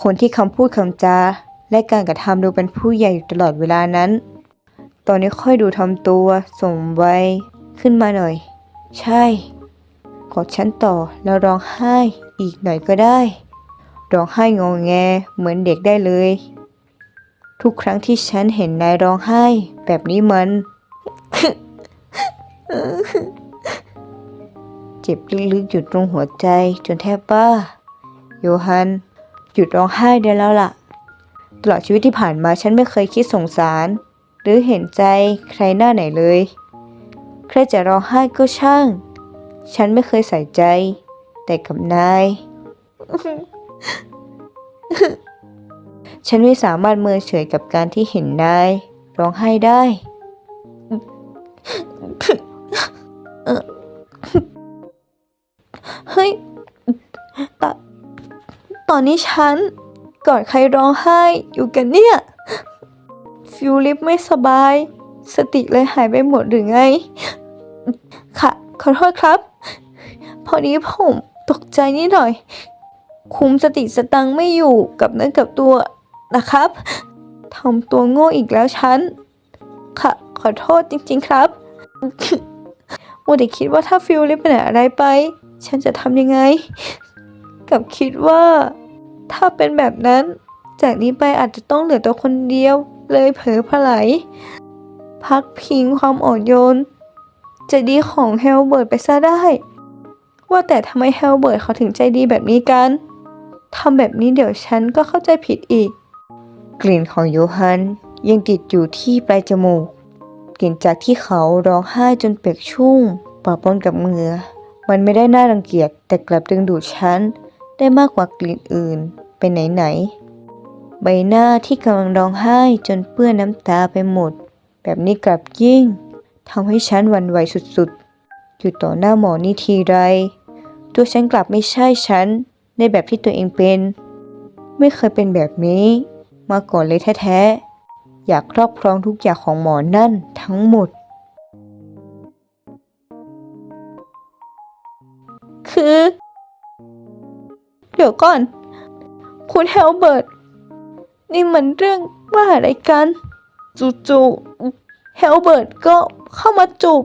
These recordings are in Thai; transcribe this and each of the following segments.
คนที่คำพูดคำจา และการกระทำดูเป็นผู้ใหญ่อยู่ตลอดเวลานั้น ตอนนี้ค่อยดูทำตัวสมวัยขึ้นมาหน่อย ใช่กอดฉันต่อแล้วร้องไห้อีกหน่อยก็ได้ร้องไห้งอแงเหมือนเด็กได้เลย ทุกครั้งที่ฉันเห็นนายร้องไห้ แบบนี้มัน เจ็บลึกๆ อยู่ตรงหัวใจจนแทบบ้า โยฮัน หยุดร้องไห้ได้แล้วล่ะ ตลอดชีวิตที่ผ่านมาฉันไม่เคยคิดสงสาร หรือเห็นใจใครหน้าไหนเลย ใครจะร้องไห้ก็ช่าง ฉันไม่เคยใส่ใจ แต่กับนาย ฉันไม่สามารถเมินเฉยกับการที่เห็นนาย ร้องไห้ได้ เเฮ้ยตตอนนี้ฉันกอดใครร้องไห้อยู่กันเนี่ย ฟิวลิปไม่สบาย สติเลยหายไปหมดหรือไง ค่ะ ขอโทษครับ พอดีผมตกใจนิดหน่อย คุมสติสตังค์ไม่อยู่กับเนื้อกับตัวนะครับทำตัวโง่อีกแล้วฉัน ค่ะ ขอโทษจริง ๆ ครับโมัวแต่คิดว่าถ้าฟิลลิปเป็นอะไรไป ฉันจะทำยังไง กับคิดว่า ถ้าเป็นแบบนั้น จากนี้ไปอาจจะต้องเหลือตัวคนเดียว เลยเผลอพลายพักพิงความอ่อนโยน จะดีของเฮลเบิร์ตไปซะได้ ว่าแต่ทำไมเฮลเบิร์ตเขาถึงใจดีแบบนี้กันทำแบบนี้เดี๋ยวฉันก็เข้าใจผิดอีก กลิ่นของโยฮันยังติดอยู่ที่ปลายจมูก กลิ่นจากที่เขาร้องไห้จนเปียกชุ่มปะปนกับเหงื่อ มันไม่ได้น่ารังเกียจแต่กลับดึงดูดฉันได้มากกว่ากลิ่นอื่นไปไหนๆใบหน้าที่กำลังร้องไห้จนเปื้อนน้ำตาไปหมด แบบนี้กลับยิ่งทำให้ฉันวันไหวสุดๆ อยู่ต่อหน้าหมอนี่ทีไร ตัวฉันกลับไม่ใช่ฉันในแบบที่ตัวเองเป็น ไม่เคยเป็นแบบนี้ มาก่อนเลยแท้ๆ อยากครอบครองทุกอย่างของหมอนั่นทั้งหมด คือ เดี๋ยวก่อน คุณเฮลเบิร์ต นี่มันเรื่องว่าอะไรกัน จู่ๆเฮลเบิร์ตก็เข้ามาจูบ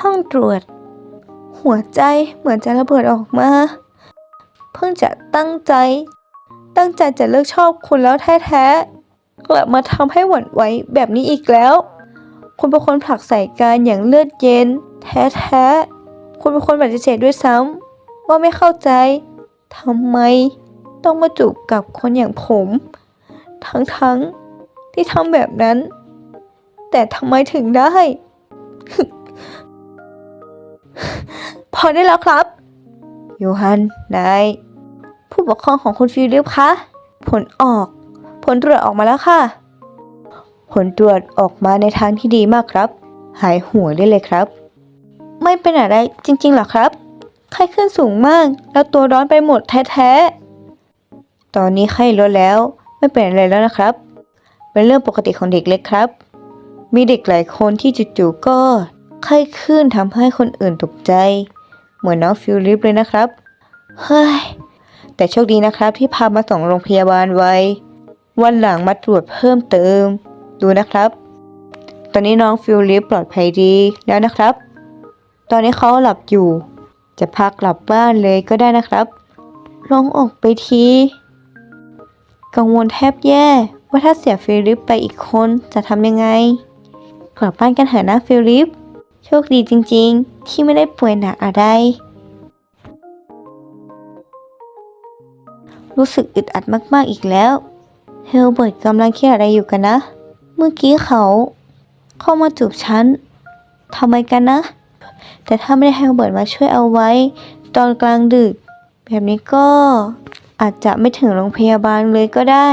ห้องตรวจ หัวใจเหมือนจะระเบิดออกมา เพิ่งจะตั้งใจ ตั้งใจจะเลิกชอบคุณแล้วแท้ๆกลับมาทำให้หวั่นไหวแบบนี้อีกแล้ว คุณเป็นคนผลักใส่การอย่างเลือดเย็น แท้ๆ คุณเป็นคนปฏิเสธด้วยซ้ำว่าไม่เข้าใจทำไมต้องมาจูบกับคนอย่างผม ทั้งๆที่ทำแบบนั้น แต่ทำไมถึงได้ พอได้แล้วครับ โยฮันนายผู้ปกครองของคุณฟิลิปคะ ผลออก ผลตรวจออกมาแล้วค่ะ ผลตรวจออกมาในทางที่ดีมากครับ หายหัวได้เลยครับ ไม่เป็นอะไรจริงๆหรอครับ ไข้ขึ้นสูงมาก แล้วตัวร้อนไปหมดแท้ๆ ตอนนี้ไข้ลดแล้วไม่เป็นอะไรแล้วนะครับ เป็นเรื่องปกติของเด็กเล็กครับ มีเด็กหลายคนที่จู่ๆก็ไข้ขึ้นทำให้คนอื่นตกใจ เหมือนน้องฟิลิปเลยนะครับ เฮ้ย แต่โชคดีนะครับที่พามาส่งโรงพยาบาลไววันหลังมาตรวจเพิ่มเติม ดูนะครับ ตอนนี้น้องฟิลิปปลอดภัยดีแล้วนะครับ ตอนนี้เขาหลับอยู่ จะพากลับบ้านเลยก็ได้นะครับลองออกไปที กังวลแทบแย่ ว่าถ้าเสียฟิลิปไปอีกคนจะทำยังไง กลับบ้านกันเถอะนะฟิลิป โชคดีจริงๆ ที่ไม่ได้ป่วยหนักอะไร รู้สึกอึดอัดมากๆอีกแล้ว เฮลเบิร์ตกำลังคิดอะไรอยู่กันนะ เมื่อกี้เขาเข้ามาจูบฉันทำไมกันนะ แต่ถ้าไม่ได้เฮลเบิร์ตมาช่วยเอาไว้ ตอนกลางดึก แบบนี้ก็อาจจะไม่ถึงโรงพยาบาลเลยก็ได้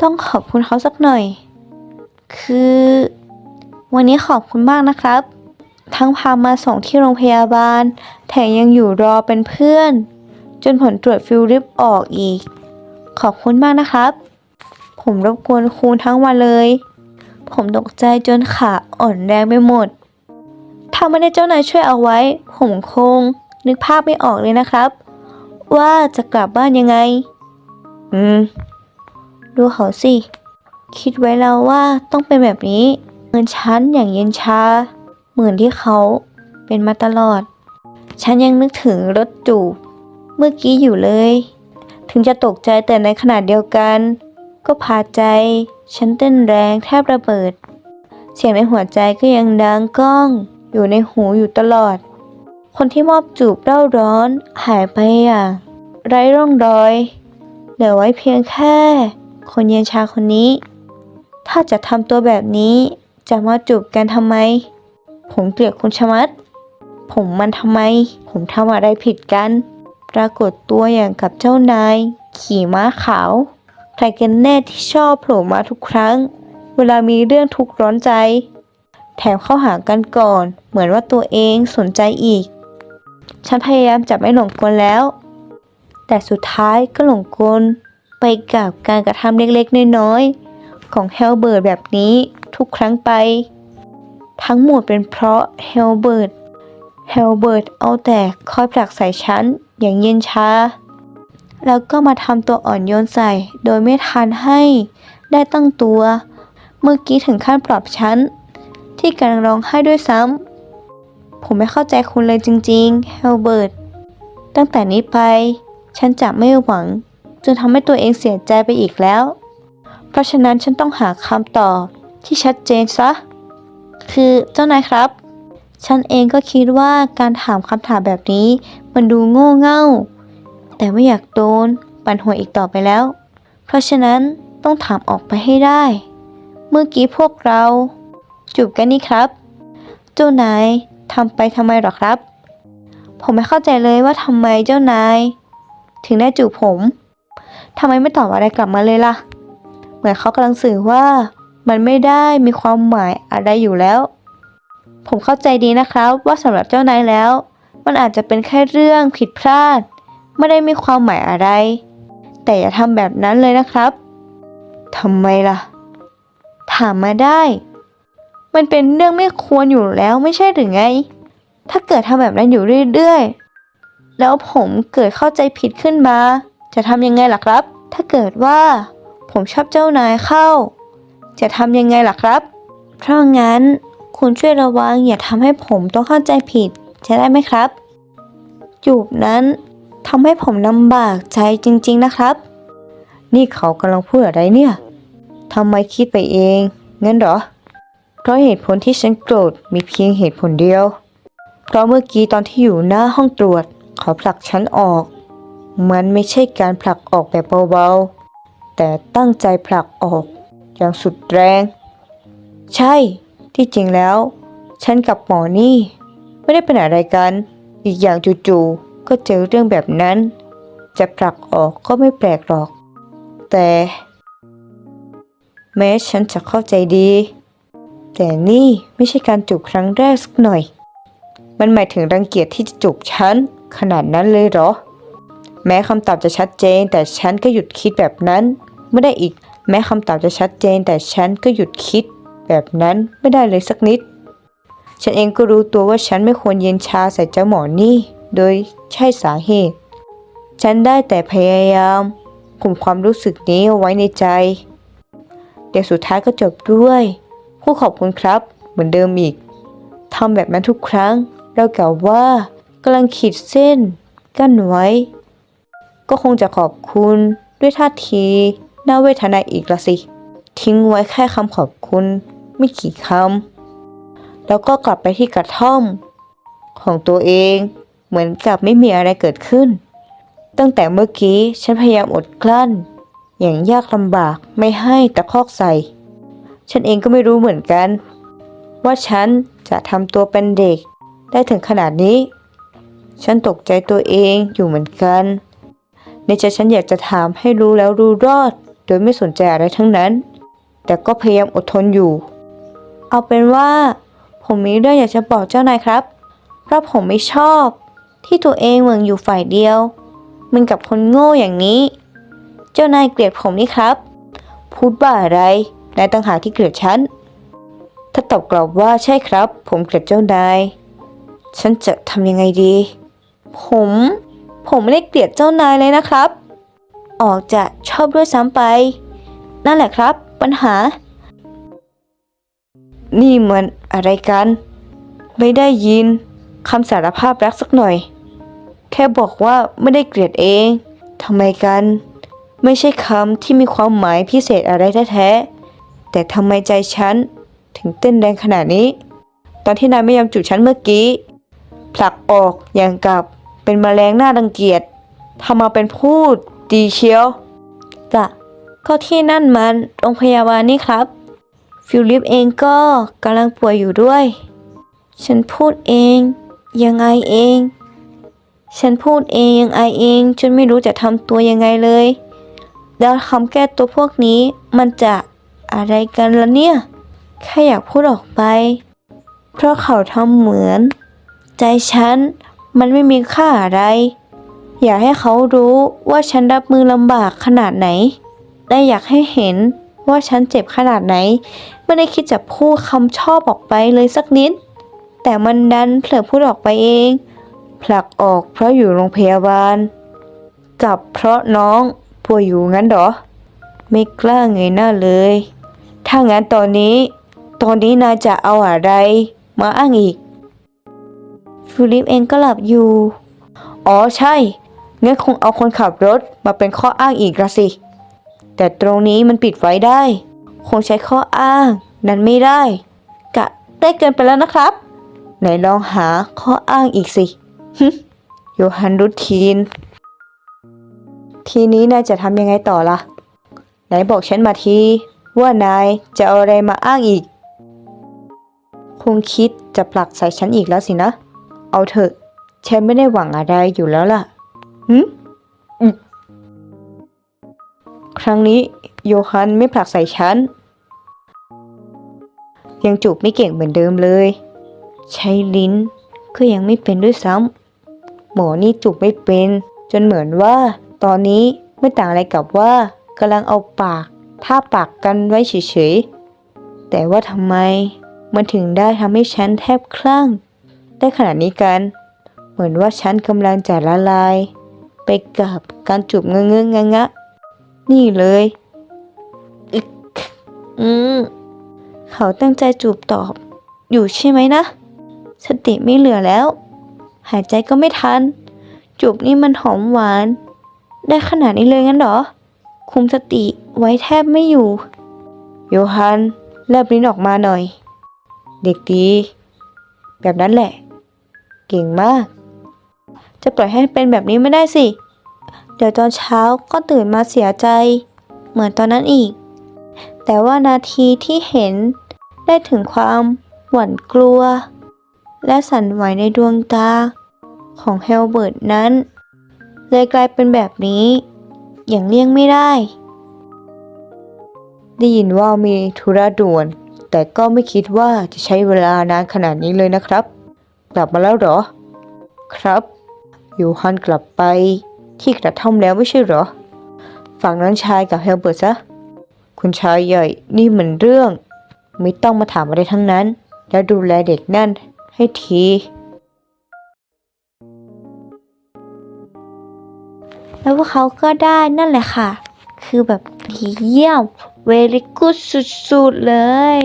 ต้องขอบคุณเขาสักหน่อย คือ วันนี้ขอบคุณมากนะครับ ทั้งพามาส่งที่โรงพยาบาล แถมยังอยู่รอเป็นเพื่อน จนผลตรวจฟิลลิปออกอีก ขอบคุณมากนะครับ ผมรบกวนคุณทั้งวันเลย ผมตกใจจนขาอ่อนแรงไปหมด ถ้าไม่ได้เจ้านายช่วยเอาไว้ ผมคง นึกภาพไม่ออกเลยนะครับ ว่าจะกลับบ้านยังไง อืม ดูเขาสิ คิดไว้แล้วว่าต้องเป็นแบบนี้เหมือนฉันอย่างเย็นชา เหมือนที่เขาเป็นมาตลอด ฉันยังนึกถึงรถจูบเมื่อกี้อยู่เลย ถึงจะตกใจแต่ในขณะเดียวกัน ก็พาใจ ฉันเต้นแรงแทบระเบิด เสียงในหัวใจก็ยังดังก้อง อยู่ในหูอยู่ตลอด คนที่มอบจูบเร่าร้อนหายไปอย่าง ไร้ร่องรอย เหลือไว้เพียงแค่ คนเย็นชาคนนี้ ถ้าจะทำตัวแบบนี้จะมาจูบกันทำไม ผมเกลียดคุณชะมัด ผมมันทำไม ผมทำอะไรผิดกัน ปรากฏตัวอย่างกับเจ้านาย ขี่ม้าขาว ใครกันแน่ที่ชอบโผล่มาทุกครั้ง เวลามีเรื่องทุกข์ร้อนใจ แถมเข้าหากันก่อน เหมือนว่าตัวเองสนใจอีก ฉันพยายามจับไม่หลงกลแล้ว แต่สุดท้ายก็หลงกลไปกับการกระทำเล็กๆ น้อยๆ ของเฮลเบิร์ตแบบนี้ทุกครั้งไป ทั้งหมดเป็นเพราะเฮลเบิร์ตเฮลเบิร์ตเอาแต่คอยผลักใส่ฉันอย่างเย็นชา แล้วก็มาทำตัวอ่อนโยนใส่ โดยไม่ทันให้ได้ตั้งตัว เมื่อกี้ถึงขั้นปลอบฉัน ที่กำลังร้องไห้ด้วยซ้ำ ผมไม่เข้าใจคุณเลยจริงๆ เฮลเบิร์ต ตั้งแต่นี้ไป ฉันจะไม่หวังจนทำให้ตัวเองเสียใจไปอีกแล้ว เพราะฉะนั้นฉันต้องหาคำตอบที่ชัดเจนซะ คือเจ้านายครับ ฉันเองก็คิดว่าการถามคำถามแบบนี้ มันดูโง่เง่า แต่ไม่อยากโดน ปั่นหัวอีกต่อไปแล้ว เพราะฉะนั้นต้องถามออกไปให้ได้ เมื่อกี้พวกเราจูบกันนี่ครับ เจ้านายทำไปทำไมหรอครับ ผมไม่เข้าใจเลยว่าทำไมเจ้านาย ถึงได้จูบผมทำไมไม่ตอบอะไรกลับมาเลยล่ะ เหมือนเขากำลังสื่อว่า มันไม่ได้มีความหมายอะไรอยู่แล้ว ผมเข้าใจดีนะครับว่าสำหรับเจ้านายแล้ว มันอาจจะเป็นแค่เรื่องผิดพลาด ไม่ได้มีความหมายอะไร แต่อย่าทำแบบนั้นเลยนะครับทำไมล่ะ ถามมาได้ มันเป็นเรื่องไม่ควรอยู่แล้วไม่ใช่หรือไง ถ้าเกิดทำแบบนั้นอยู่เรื่อยๆ แล้วผมเกิดเข้าใจผิดขึ้นมา จะทำยังไงล่ะครับ ถ้าเกิดว่า ผมชอบเจ้านายเข้า จะทำยังไงล่ะครับ เพราะงั้นคุณช่วยระวังอย่าทำให้ผมต้องเข้าใจผิด จะได้ไหมครับ จูบนั้น ทำให้ผมลำบากใจจริง ๆนะครับ นี่เขากำลังพูดอะไรเนี่ยทำไมคิดไปเองงั้นเหรอ เพราะเหตุผลที่ฉันโกรธมีเพียงเหตุผลเดียว เพราะเมื่อกี้ตอนที่อยู่หน้าห้องตรวจเขาผลักฉันออก มันไม่ใช่การผลักออกแบบเบาๆ แต่ตั้งใจผลักออกอย่างสุดแรง ใช่ ที่จริงแล้ว ฉันกับหมอนี่ ไม่ได้เป็นอะไรกัน อีกอย่างจู่ๆ ก็เจอเรื่องแบบนั้น จะผลักออกก็ไม่แปลกหรอก แต่ แม้ฉันจะเข้าใจดี แต่นี่ไม่ใช่การจูบครั้งแรกสักหน่อย มันหมายถึงรังเกียจที่จะจูบฉันขนาดนั้นเลยเหรอ แม้คำตอบจะชัดเจน แต่ฉันก็หยุดคิดแบบนั้น ไม่ได้อีก แม้คำตอบจะชัดเจน แต่ฉันก็หยุดคิด แบบนั้นไม่ได้เลยสักนิด ฉันเองก็รู้ตัวว่าฉันไม่ควรเย็นชาใส่เจ้าหมอนี่ โดยใช่สาเหตุ ฉันได้แต่พยายามคุมความรู้สึกนี้เอาไว้ในใจเดี๋ยวสุดท้ายก็จบด้วยผู้ขอบคุณครับเหมือนเดิมอีกทำแบบนั้นทุกครั้ง เรากล่าวว่ากำลังขีดเส้น กั้นไว้ ก็คงจะขอบคุณด้วยท่าทีน่าเวทนาอีกละสิ ทิ้งไว้แค่คำขอบคุณไม่กี่คำแล้วก็กลับไปที่กระท่อมของตัวเอง เหมือนกับไม่มีอะไรเกิดขึ้น ตั้งแต่เมื่อกี้ฉันพยายามอดกลั้น อย่างยากลำบากไม่ให้ตะคอกใส่ ฉันเองก็ไม่รู้เหมือนกัน ว่าฉันจะทำตัวเป็นเด็ก ได้ถึงขนาดนี้ ฉันตกใจตัวเองอยู่เหมือนกัน ในใจฉันอยากจะถามให้รู้แล้วรู้รอด โดยไม่สนใจอะไรทั้งนั้น แต่ก็พยายามอดทนอยู่ เอาเป็นว่า ผมมีเรื่องอยากจะบอกเจ้านายครับ เพราะผมไม่ชอบ ที่ตัวเองเหมือนอยู่ฝ่ายเดียว มันกับคนโง่อย่างนี้ เจ้านายเกลียดผมนี่ครับ พูดบ้าอะไรนายต่างหากที่เกลียดฉัน ถ้าตอบกลับว่าใช่ครับ ผมเกลียดเจ้านาย ฉันจะทำยังไงดี ผม ผมไม่ได้เกลียดเจ้านายเลยนะครับ ออกจะชอบด้วยซ้ำไป นั่นแหละครับ ปัญหา นี่มันอะไรกัน ไม่ได้ยิน คำสารภาพรักสักหน่อย แค่บอกว่าไม่ได้เกลียดเองทำไมกัน ไม่ใช่คำที่มีความหมายพิเศษอะไรแท้ๆแต่ทำไมใจฉันถึงเต้นแรงขนาดนี้ ตอนที่นายไม่ยอมจูบฉันเมื่อกี้ ผลักออกอย่างกับเป็นแมลงหน้ารังเกียจทำมาเป็นพูดดีเชียวจ้ะก็ที่นั่นมันโรงพยาบาลนี่ครับ ฟิลิปเองก็กำลังป่วยอยู่ด้วย ฉันพูดเอง ยังไงเอง ฉันพูดเองยังไงเองจนไม่รู้จะทำตัวยังไงเลย แล้วคำแก้ตัวพวกนี้มันจะอะไรกันละเนี่ย แค่อยากพูดออกไป เพราะเขาทำเหมือน ใจฉันมันไม่มีค่าอะไร อยากให้เขารู้ว่าฉันรับมือลำบากขนาดไหน และอยากให้เห็นว่าฉันเจ็บขนาดไหน ไม่ได้คิดจะพูดคำชอบออกไปเลยสักนิด แต่มันดันเผลอพูดออกไปเอง ผลักออกเพราะอยู่โรงพยาบาลกับเพราะน้องป่วยอยู่งั้นหรอ ไม่กล้าเงยหน้าเลย ถ้างั้นตอนนี้ ตอนนี้นายจะเอาอะไร มาอ้างอีก ฟิลิปเองก็หลับอยู่ อ๋อใช่ งั้นคงเอาคนขับรถมาเป็นข้ออ้างอีกละสิ แต่ตรงนี้มันปิดไว้ได้ คงใช้ข้ออ้าง นั้นไม่ได้ กะได้เกินไปแล้วนะครับ ไหนลองหาข้ออ้างอีกสิโยฮันรุทีน ทีนี้นายจะทำยังไงต่อล่ะ ไหนบอกฉันมาที ว่านายจะเอาอะไรมาอ้างอีก คงคิดจะผลักใส่ฉันอีกแล้วสินะ เอาเถอะฉันไม่ได้หวังอะไรอยู่แล้วล่ะหืมอืมครั้งนี้โยฮันไม่ผลักใส่ฉัน ยังจูบไม่เก่งเหมือนเดิมเลย ใช้ลิ้นก็ยังไม่เป็นด้วยซ้ำหมอนี่จูบไม่เป็น จนเหมือนว่า ตอนนี้ไม่ต่างอะไรกับว่ากำลังเอาปากท่าปากกันไว้เฉยๆ แต่ว่าทำไมมันถึงได้ทำให้ฉันแทบคลั่ง ได้ขนาดนี้กัน เหมือนว่าฉันกำลังจะละลาย ไปกับการจูบเงื้องงะงะนี่เลยอึกอืมเขาตั้งใจจูบตอบ อยู่ใช่ไหมนะ สติไม่เหลือแล้ว หายใจก็ไม่ทัน จูบนี่มันหอมหวาน ได้ขนาดนี้เลยงั้นหรอ คุมสติไว้แทบไม่อยู่ โยฮันแลบลิ้นออกมาหน่อย เด็กดี แบบนั้นแหละ เก่งมาก จะปล่อยให้เป็นแบบนี้ไม่ได้สิ เดี๋ยวตอนเช้าก็ตื่นมาเสียใจ เหมือนตอนนั้นอีก แต่ว่านาทีที่เห็นได้ถึงความหวั่นกลัว และสั่นไหวในดวงตาของเฮลเบิร์ตนั้น เลยกลายเป็นแบบนี้ อย่างเลี่ยงไม่ได้ ได้ยินว่ามีธุระด่วน แต่ก็ไม่คิดว่าจะใช้เวลานานขนาดนี้เลยนะครับ กลับมาแล้วเหรอ ครับโยฮันกลับไปที่กระท่อมแล้วไม่ใช่เหรอ ฝั่งนั้นชายกับเฮลเบิร์ตซะ คุณชายใหญ่นี่เหมือนเรื่อง ไม่ต้องมาถามอะไรทั้งนั้น แล้วดูแลเด็กนั่น ให้ที แล้วพวกเขาก็ได้นั่นแหละค่ะ คือแบบดีเยี่ยม very good สุดๆเลย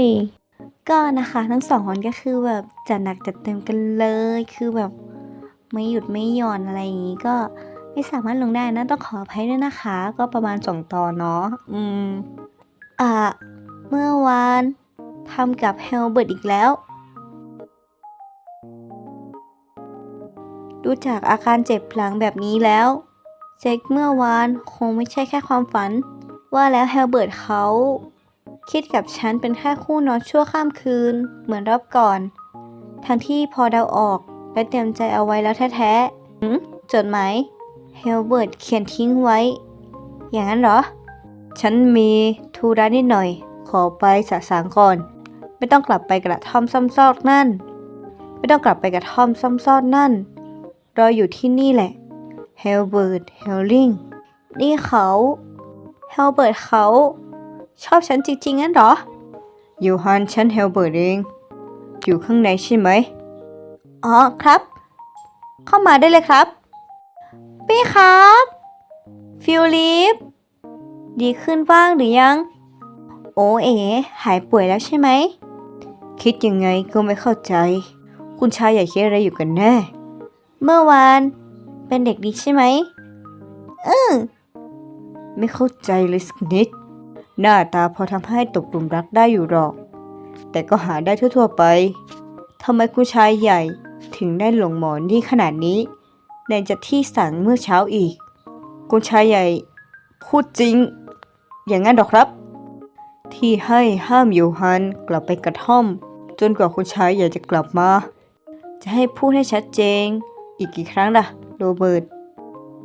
ก็นะคะ ทั้งสองคนก็คือแบบจัดหนักจัดเต็มกันเลย คือแบบไม่หยุดไม่หย่อนอะไรอย่างนี้ก็ไม่สามารถลงได้นะต้องขออภัยด้วยนะคะ ก็ประมาณสองตอนเนาะอืมอ่าเมื่อวานทำกับเฮลเบิร์ตอีกแล้ว ดูจากอาการเจ็บหลังแบบนี้แล้วเซ็กเมื่อวานคงไม่ใช่แค่ความฝัน ว่าแล้วเฮลเบิร์ตเขาคิดกับฉันเป็นแค่คู่นอนชั่วข้ามคืน เหมือนรอบก่อน ทั้งที่พอเดาออกและเตรียมใจเอาไว้แล้วแท้ๆจดหมายเฮลเบิร์ตเขียนทิ้งไว้ อย่างนั้นเหรอ ฉันมีธุระนิดหน่อย ขอไปสะสางก่อน ไม่ต้องกลับไปกระท่อมซ้ำซอกนั่น ไม่ต้องกลับไปกระท่อมซ้ำซอกนั่น รออยู่ที่นี่แหละเฮลเบิร์ตเฮลลิงนี่เขาเฮลเบิร์ตเขา ชอบฉันจริงๆงั้นหรอโยฮันฉันเฮลเบิร์ตเอง อยู่ข้างในใช่ไหม อ๋อครับ เข้ามาได้เลยครับพี่ครับฟิวลิปดีขึ้นบ้างหรือยัง โอเอ๋หายป่วยแล้วใช่ไหม คิดยังไงก็ไม่เข้าใจ คุณชายใหญ่คิดอะไรอยู่กันแน่ เมื่อวาน เป็นเด็กดีใช่ไหมอือไม่เข้าใจเลยสักนิด หน้าตาพอทำให้ตกหลุมรักได้อยู่หรอก แต่ก็หาได้ทั่วๆไปทำไมคุณชายใหญ่ถึงได้หลงหมอนที่ขนาดนี้ในจะที่สั่งเมื่อเช้าอีก คุณชายใหญ่พูดจริง อย่างนั้นหรอครับ ที่ให้ห้ามโยฮันกลับไปกระท่อม จนกว่าคุณชายใหญ่จะกลับมา จะให้พูดให้ชัดเจน อีกกี่ครั้งล่ะ โรเบิร์ต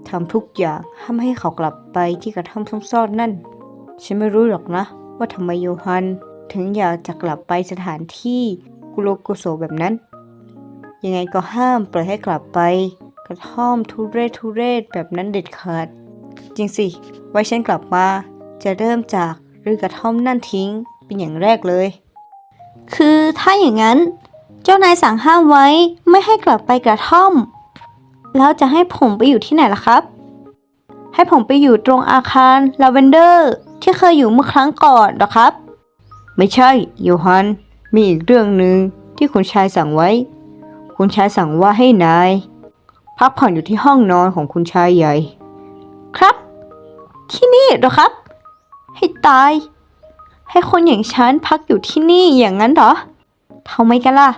ทำทุกอย่างห้ามให้เขากลับไปที่กระท่อมซ่อนนั่น ฉันไม่รู้หรอกนะ ว่าทำไมโยฮัน ถึงอยากจะกลับไปสถานที่กุโลกุโสแบบนั้น ยังไงก็ห้ามปล่อยให้กลับไป กระท่อมทุเรศทุเรศแบบนั้นเด็ดขาด จริงสิ ไว้ฉันกลับมา จะเริ่มจากรื้อกระท่อมนั่นทิ้งเป็นอย่างแรกเลย คือถ้าอย่างนั้น เจ้านายสั่งห้ามไว้ไม่ให้กลับไปกระท่อม แล้วจะให้ผมไปอยู่ที่ไหนล่ะครับ ให้ผมไปอยู่ตรงอาคารลาเวนเดอร์ที่เคยอยู่เมื่อครั้งก่อนเหรอครับ ไม่ใช่โยฮัน มีอีกเรื่องหนึ่งที่คุณชายสั่งไว้ คุณชายสั่งว่าให้นาย พักผ่อนอยู่ที่ห้องนอนของคุณชายใหญ่ ครับ ที่นี่เหรอครับ ให้ตาย ให้คนอย่างฉันพักอยู่ที่นี่อย่างนั้นเหรอทำไมกันล่ะ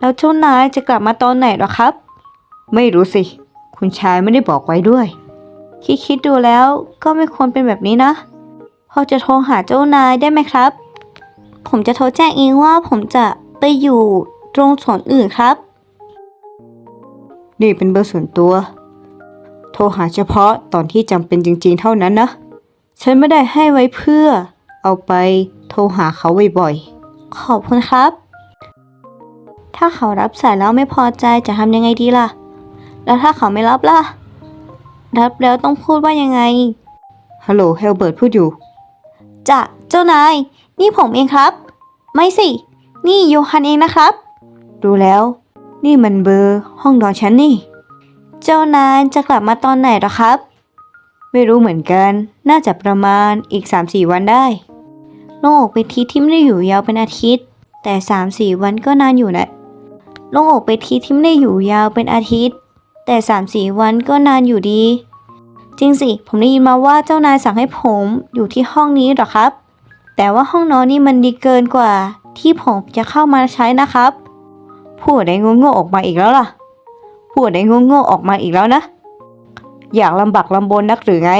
แล้วเจ้านายจะกลับมาตอนไหนเหรอครับ ไม่รู้สิ คุณชายไม่ได้บอกไว้ด้วย คิดคิดดูแล้วก็ไม่ควรเป็นแบบนี้นะ พอจะโทรหาเจ้านายได้ไหมครับ ผมจะโทรแจ้งเองว่าผมจะไปอยู่ตรงส่วนอื่นครับ นี่เป็นเบอร์ส่วนตัว โทรหาเฉพาะตอนที่จำเป็นจริงๆเท่านั้นนะ ฉันไม่ได้ให้ไว้เพื่อ เอาไปโทรหาเขาบ่อยๆ ขอบคุณครับ ถ้าเขารับสายแล้วไม่พอใจจะทำยังไงดีล่ะ แล้วถ้าเขาไม่รับล่ะ รับแล้วต้องพูดว่ายังไงๆฮัลโหลเฮลเบิร์ตพูดอยู่ จะเจ้านาย นี่ผมเองครับ ไม่สิ นี่โยฮันเองนะครับ ดูแล้ว นี่มันเบอร์ห้องนอนฉันนี่ เจ้านายจะกลับมาตอนไหนหรอครับ ไม่รู้เหมือนกัน น่าจะประมาณอีก 3-4 วันได้โล่งอกไปทีที่ไม่ได้อยู่ยาวเป็นอาทิตย์ แต่สามสี่วันก็นานอยู่นะโล่งอกไปทีที่ไม่ได้อยู่ยาวเป็นอาทิตย์ แต่สามสี่วันก็นานอยู่ดี จริงสิ ผมได้ยินมาว่าเจ้านายสั่งให้ผมอยู่ที่ห้องนี้หรอครับ แต่ว่าห้องนอนนี่มันดีเกินกว่า ที่ผมจะเข้ามาใช้นะครับพูดไรโง่ๆออกมาอีกแล้วล่ะพูดไรโง่ๆออกมาอีกแล้วนะ อยากลำบากลำบนนักหรือไง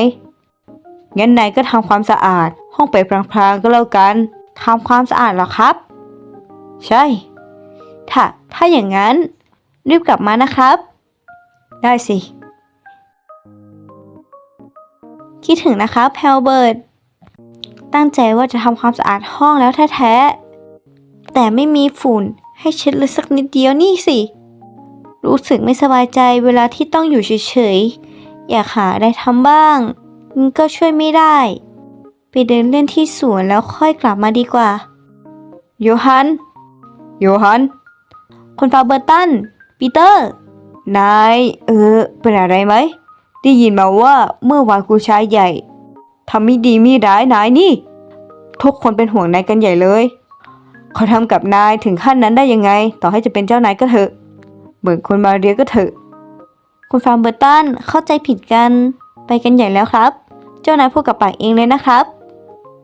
งั้นนายก็ทำความสะอาด ห้องไปพลางๆก็แล้วกันทำความสะอาดหรอครับ ใช่ ถ้าถ้าอย่างนั้น รีบกลับมานะครับ ได้สิ คิดถึงนะครับแพลเบิร์ตตั้งใจว่าจะทำความสะอาดห้องแล้วแท้ๆ แต่ไม่มีฝุ่นให้เช็ดเลยสักนิดเดียวนี่สิ รู้สึกไม่สบายใจเวลาที่ต้องอยู่เฉยๆ อยากหาอะไรทำบ้างงั้นก็ช่วยไม่ได้ ไปเดินเล่นที่สวนแล้วค่อยกลับมาดีกว่า โยฮัน โยฮันคุณฟาเบอร์ตัน ปีเตอร์ นายเออ เป็นอะไรไหม ได้ยินมาว่าเมื่อวานครูชายใหญ่ทำไม่ดีไม่ร้ายนายนี่ ทุกคนเป็นห่วงนายกันใหญ่เลยเขาทำกับนายถึงขั้นนั้นได้ยังไง ต่อให้จะเป็นเจ้านายก็เถอะเหมือนคนมาเรียก็เถอะคุณฟาร์มเบอร์ตันเข้าใจผิดกัน ไปกันใหญ่แล้วครับ เจ้านายพูดกับปากเองเลยนะครับ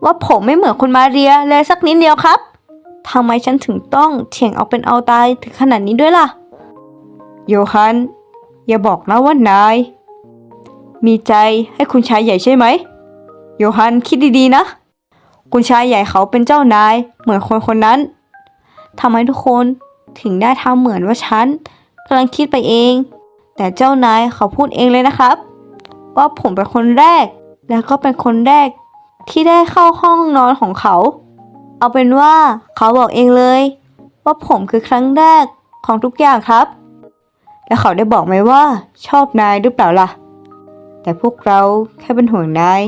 ว่าผมไม่เหมือนคุณมาเรียเลยสักนิดเดียวครับทำไมฉันถึงต้องเถียงเอาเป็นเอาตายถึงขนาดนี้ด้วยล่ะ โยฮัน อย่าบอกนะว่านาย มีใจให้คุณชายใหญ่ใช่ไหม โยฮันคิดดีๆนะ คุณชายใหญ่เขาเป็นเจ้านาย เหมือนคนคนนั้นทำไมทุกคนถึงได้ทำเหมือนว่าฉันกำลังคิดไปเอง แต่เจ้านายเขาพูดเองเลยนะครับ ว่าผมเป็นคนแรก แล้วก็เป็นคนแรกที่ได้เข้าห้องนอนของเขา เอาเป็นว่าเขาบอกเองเลย ว่าผมคือครั้งแรกของทุกอย่างครับ แล้วเขาได้บอกไหมว่าชอบนายหรือเปล่าล่ะ แต่พวกเราแค่เป็นห่วงนาย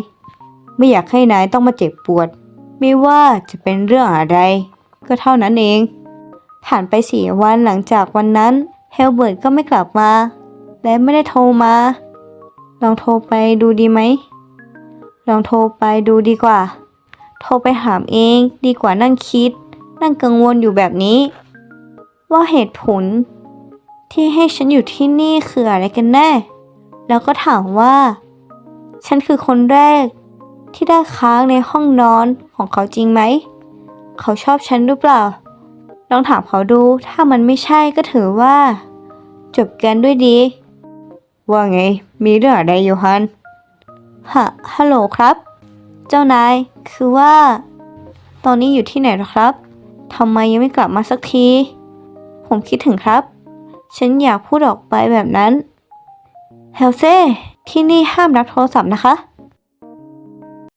ไม่อยากให้นายต้องมาเจ็บปวด ไม่ว่าจะเป็นเรื่องอะไร ก็เท่านั้นเอง ผ่านไปสี่วันหลังจากวันนั้นเฮลเบิร์ตก็ไม่กลับมา และไม่ได้โทรมา ลองโทรไปดูดีไหม ลองโทรไปดูดีกว่า โทรไปถามเองดีกว่านั่งคิด นั่งกังวลอยู่แบบนี้ ว่าเหตุผล ที่ให้ฉันอยู่ที่นี่คืออะไรกันแน่ แล้วก็ถามว่า ฉันคือคนแรก ที่ได้ค้างในห้องนอนของเขาจริงไหม เขาชอบฉันหรือเปล่า ลองถามเขาดู ถ้ามันไม่ใช่ก็ถือว่า จบกันด้วยดี ว่าไง มีเรื่องอะไรโยฮัน ฮะ ฮัลโหลครับ เจ้านาย คือว่า ตอนนี้อยู่ที่ไหนหรอครับ ทำไมยังไม่กลับมาสักที ผมคิดถึงครับ ฉันอยากพูดออกไปแบบนั้น เฮลเซ่ที่นี่ห้ามรับโทรศัพท์นะคะ